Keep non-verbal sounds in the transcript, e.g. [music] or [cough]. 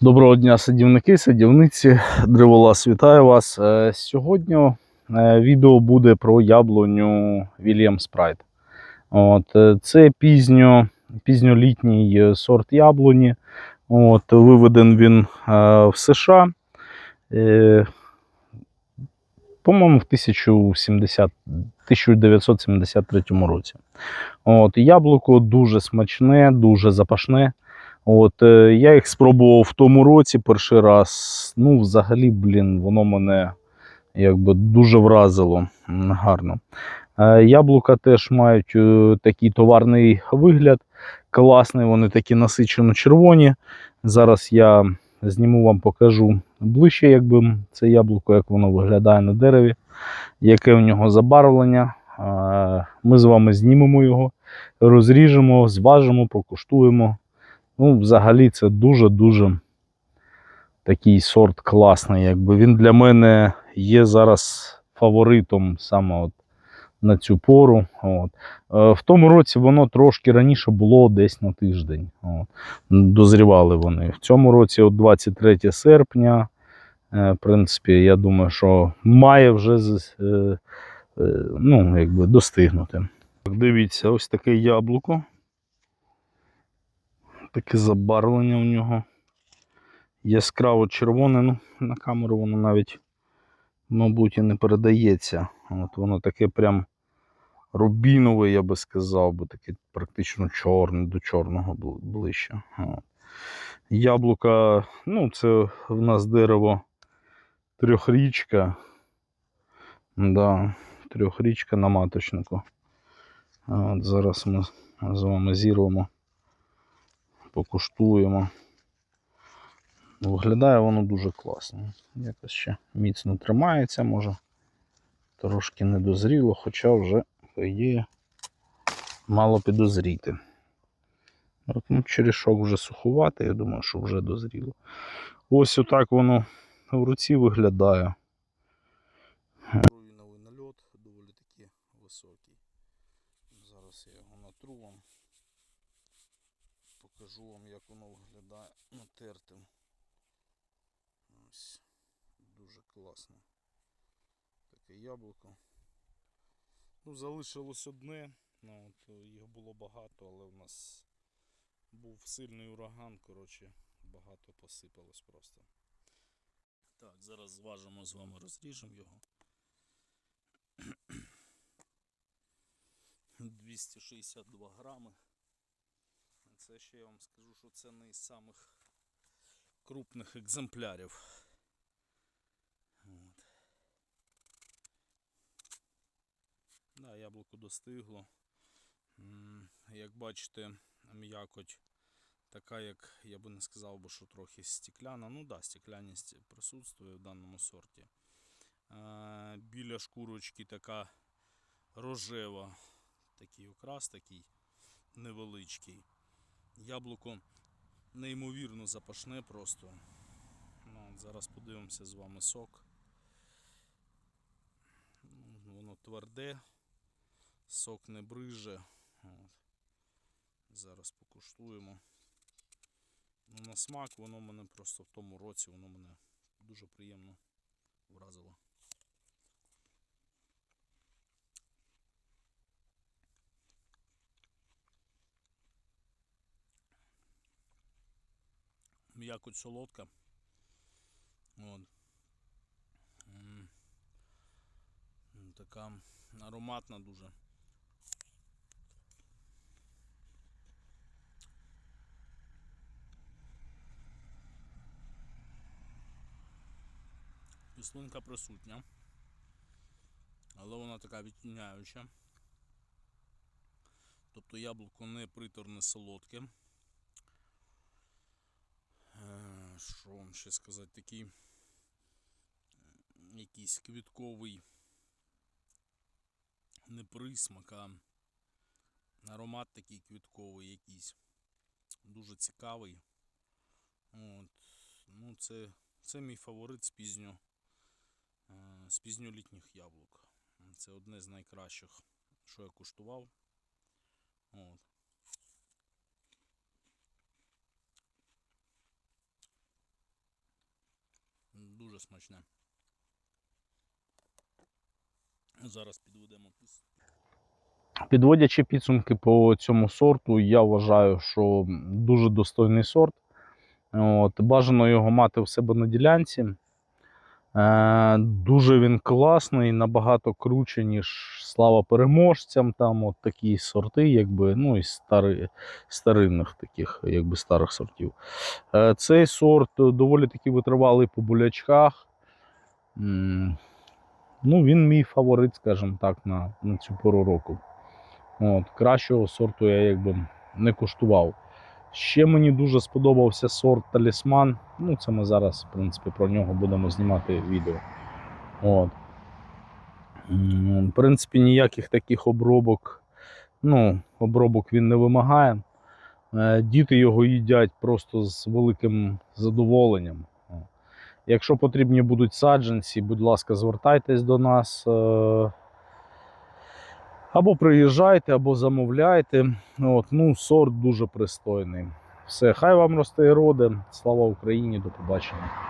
Доброго дня, садівники, садівниці, древолаз, вітаю вас. Е, Сьогодні е, відео буде про яблуню William Спрайт. От, е, це пізньо, пізньолітній сорт яблуні. От, виведен він в США. По-моєму, в 1070, 1973 році. От, яблуко дуже смачне, дуже запашне. От, е, я їх спробував в тому році перший раз. Ну, взагалі, блін, воно мене якби дуже вразило гарно. Е, яблука теж мають е, такий товарний вигляд. Класний, вони такі насичено червоні. Зараз я зніму вам покажу ближче, якби це яблуко, як воно виглядає на дереві, яке в нього забарвлення. Ми з вами знімемо його, розріжемо, зважимо, покуштуємо. Ну, взагалі, це дуже-дуже такий сорт класний. Якби. Він для мене є зараз фаворитом саме от на цю пору. От. Е, В тому році воно трошки раніше було десь на тиждень. От. Дозрівали вони. В цьому році, от 23 серпня, е, в принципі, я думаю, що має вже е, ну, якби достигнути. Дивіться, ось таке яблуко. Таке забарвлення у нього. Яскраво червоне. Ну, на камеру воно навіть, мабуть, і не передається. От воно таке прям рубінове, я би сказав, бо таке практично чорне, до чорного ближче. От. Яблука, ну, це в нас дерево трьохрічка. Да, трьохрічка на маточнику. От, зараз ми з вами зірвемо покуштуємо. Виглядає воно дуже класно. Якось ще міцно тримається, може. Трошки не дозріло, хоча вже, по ідеї, мало підозріти. От, ну, черешок вже сухуватий, я думаю, що вже дозріло. Ось отак воно в руці виглядає. Руїновий нальот доволі таки високий. Зараз я його натру вам покажу вам, як воно виглядає натертим. Ось. Дуже класно. Таке яблуко. Ну, залишилось одне. Ну, от, е, їх було багато, але в нас був сильний ураган, коротше, багато посипалось просто. Так, зараз зважимо з вами, розріжемо його. [clears throat] 262 грами. Це ще я вам скажу, що це не із самих крупних екземплярів. От. Да, яблуко достигло. Як бачите, м'якоть така, як я би не сказав, би, що трохи стекляна. Ну да, стекляність присутствує в даному сорті. Біля шкурочки така рожева, такий окрас такий невеличкий. Яблуко неймовірно запашне просто. Ну, зараз подивимося з вами сок. Ну, Воно тверде, сок не бриже. От. Зараз покуштуємо. Ну, на смак воно мене просто в тому році воно мене дуже приємно вразило. М'якоть солодка. От. Така ароматна дуже. Кислинка присутня, але вона така відтіняюча. Тобто яблуко не приторне солодке. Е, Що вам ще сказати? Такий якийсь квітковий не присмак, а аромат такий квітковий якийсь. Дуже цікавий. От. Ну, це, це мій фаворит з пізньо, е, з пізньолітніх яблук. Це одне з найкращих, що я куштував. От. Дуже смачне. Зараз підведемо. Підводячи підсумки по цьому сорту, я вважаю, що дуже достойний сорт. От, бажано його мати в себе на ділянці. Е, дуже він класний, набагато круче, ніж слава переможцям. Там от такі сорти, якби, ну і стари, старинних таких, якби старих сортів. Е, цей сорт доволі таки витривалий по булячках. Ну, він мій фаворит, скажімо так, на, на цю пору року. От, кращого сорту я якби не куштував. Ще мені дуже сподобався сорт талісман. Ну, це ми зараз, в принципі, про нього будемо знімати відео. От. В принципі, ніяких таких обробок. Ну, обробок він не вимагає. Е, Діти його їдять просто з великим задоволенням. Якщо потрібні будуть саджанці, будь ласка, звертайтесь до нас. Або приїжджайте, або замовляйте. От, ну, сорт дуже пристойний. Все, хай вам росте і роде. Слава Україні, до побачення.